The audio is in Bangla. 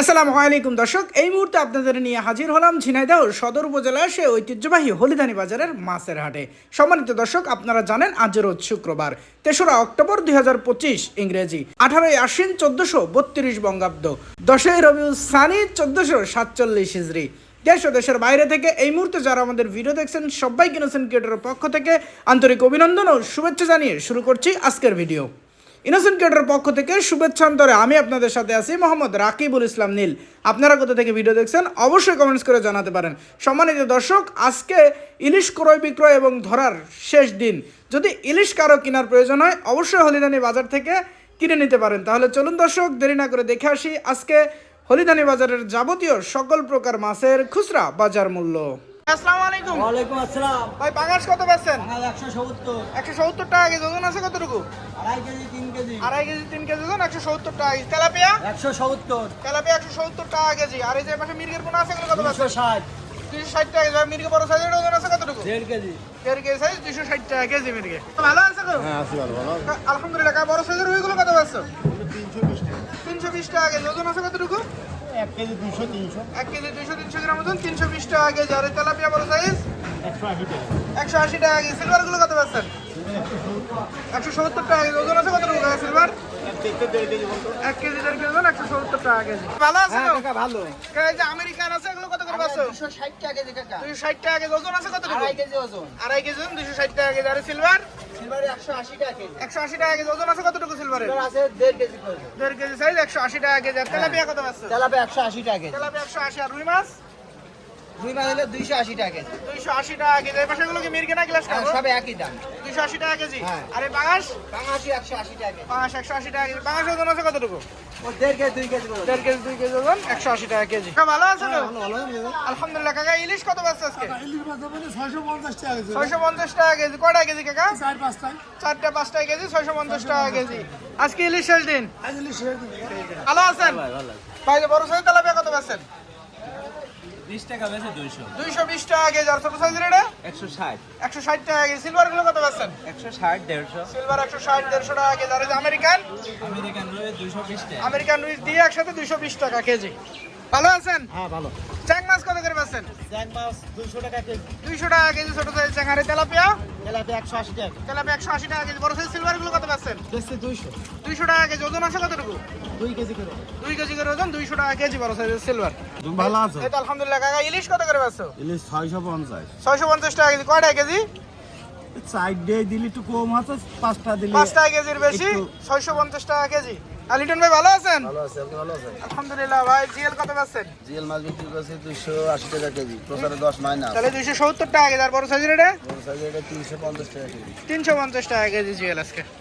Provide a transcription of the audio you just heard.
আসসালামু আলাইকুম দর্শক, এই মুহূর্তে আপনাদের নিয়ে হাজির হলাম ঝিনাইদহ সদর উপজেলার সে ঐতিহ্যবাহী হলিদানি বাজারের মাছের হাটে। সম্মানিত দর্শক, আপনারা জানেন আজ রোজ শুক্রবার, তেসরা অক্টোবর দু হাজার পঁচিশ ইংরেজি, আঠারোই আশ্বিন চোদ্দশো বত্রিশ বঙ্গাব্দ, দশই রবিউল সানি চোদ্দশো সাতচল্লিশ হিজড়ি দেশ ও দেশের বাইরে থেকে এই মুহূর্তে যারা আমাদের ভিডিও দেখছেন সবাই কিনোসেন ক্রিয়েটরের পক্ষ থেকে আন্তরিক অভিনন্দন ও শুভেচ্ছা জানিয়ে শুরু করছি আজকের ভিডিও। ইনোসেন্ট ক্রিয়েটর পক্ষ থেকে শুভেচ্ছান্তরে আমি আপনাদের সাথে আছি মোহাম্মদ রাকিবুল ইসলাম নীল। আপনারা কোথা থেকে ভিডিও দেখছেন অবশ্যই কমেন্টস করে জানাতে পারেন। সম্মানিত দর্শক, আজকে ইলিশ ক্রয় বিক্রয় এবং ধরার শেষ দিন। যদি ইলিশ কারও কেনার প্রয়োজন হয়, অবশ্যই হলিদানি বাজার থেকে কিনে নিতে পারেন। তাহলে চলুন দর্শক, দেরি না করে দেখে আসি আজকে হলিদানি বাজারের যাবতীয় সকল প্রকার মাছের খুচরা বাজার মূল্য। আসসালামু আলাইকুম। ওয়ালাইকুম আসসালাম। ভাই বাঙাশ কত পাচ্ছেন একশো সত্তর। একশো সত্তর টাকা কেজি ওজন আছে কতটুকু? আড়াই কেজি তিন কেজি। আড়াই কেজি তিন কেজি ওজন একশো সত্তর টাকা কেজি। তেলাপিয়া? একশো সত্তর। তেলাপিয়া একশো সত্তর টাকা কেজি। আর এই যে পাশে মির্গের পোনা আছে কত দুশো ষাট। দুশো ষাট টাকা কেজি। মির্গে বড় সাইজের ওজন আছে কতটুকু? দেড় কেজি। দেড় কেজি সাইজ দুশো ষাট টাকা কেজি মির্গে। ভালো আছে তো? হ্যাঁ আছি ভালো ভালো। আলহামদুলিল্লাহ বড় সাইজের ওইগুলো কত পাচ্ছ তিনশো বিশ টাকা কেজি। ওজন আছে কতটুকু? এক কেজি দুশো তিনশো। এক কেজি দুশো তিনশো গ্রাম ওজন তিনশো বিশ টাকা কেজি। আর তেলাপিয়া বড় সাইজ একশো আশি টাকা। একশো আশি টাকা কেজি। সিলভার কত পাচ্ছেন? একশো সত্তর টাকা কেজি। ওজন আছে কতটুকু সিলভার? এক কেজি দেড় কেজি বলতো এক কেজি দেড় কেজি ওজন একশো সত্তর টাকা কেজি। ভালো আছে ভালো। যে আমেরিকান আছে এগুলো কত করে পাচ্ছ দুশো ষাট টাকা কেজি কাকা। দুশো ষাট টাকা কেজি। ওজন আছে কত আড়াই কেজি ওজন। আড়াই কেজি ওজন দুশো ষাট টাকা কেজি। আর সিলভার সিলভারে একশো আশি টাকা কেজি। একশো আশি টাকা কেজি ওজন আছে কতটুকু সিলভার আছে দেড় কেজি করে দেড় কেজি সাইজ একশো আশি টাকা কেজি। তেলাপিয়া কত আছে তেলাপিয়া একশো আশি টাকা কেজি। তেলাপিয়া একশো আশি আর রুই মাছ? দুই মাছ হলো 280 টাকা কেজি। 280 টাকা কেজি। গ্লাস হ্যাঁ, একই দাম। 280 টাকা কেজি? আর এই বাংশ বাংশ টাকা কেজি। বাংশ 180 টাকা কেজি। ওজন আছে কতটুকু? কাকা ইলিশ কত আজকে? ইলিশ মানে টাকা কেজি। 650 কেজি। টাকা টাকা কেজি। আজকে ইলিশ শেষ দিন। ইলিশ দিন। ভালো আছেন? হ্যাঁ, ভাই বড় সাইজ তেলাপিয়া কত পাচ্ছেন 20 টাকা টাকা কেজি আর ছোট সাইজের এটা? 160 টাকা কেজি। সিলভারগুলো কত বেচছেন 160 150 সিলভার 160 150 টাকা আমেরিকান আমেরিকান দিয়ে একসাথে 220 টাকা কেজি। ভালো আছেন? হ্যাঁ ভালো। চ্যাং মাছ কত করে পাচ্ছেন? এক মাছ দুশো টাকা কেজি। দুইশো টাকা কেজি ছোট সাইজ চ্যাং আর তেলাপিয়া তেলাপি একশো আশি টাকা তেলাপিয়া একশো আশি টাকা কেজি বড় সাইজ সিলভারগুলো কত পাচ্ছেন? বেশি দুইশো। দুইশো টাকা কেজি ওজন আছে কতটুকু? দুই কেজি করে। দুই কেজি করে ওজন দুইশো টাকা কেজি বড় সাইজের সিলভার। তুমি ভালো আছো? এই তো আলহামদুলিল্লাহ কাকা ইলিশ কত করে পাচ্ছ? ইলিশ ছয়শো পঞ্চাশ। ছয়শো পঞ্চাশ টাকা কেজি কয়টা কেজি? চার দিয়ে দিলি একটু কম আছে পাঁচটা দিলি পাঁচ টাকা কেজির বেশি একটু- ছয়শো পঞ্চাশ টাকা কেজি। লিটন ভাই ভালো আছেন? ভালো আছে আপনি ভালো আছেন? আলহামদুলিল্লাহ ভাই জিএল কত পাচ্ছেন? জিএল মাছ বিক্রি করছে দুশো আশি টাকা কেজি প্রচারে দশ মাইনা তাহলে দুইশো সত্তর টাকা কেজি আর বড় সাইজের এটা? বড় সাইজের এটা তিনশো পঞ্চাশ টাকা কেজি। তিনশো পঞ্চাশ টাকা কেজি জিএল আজকে।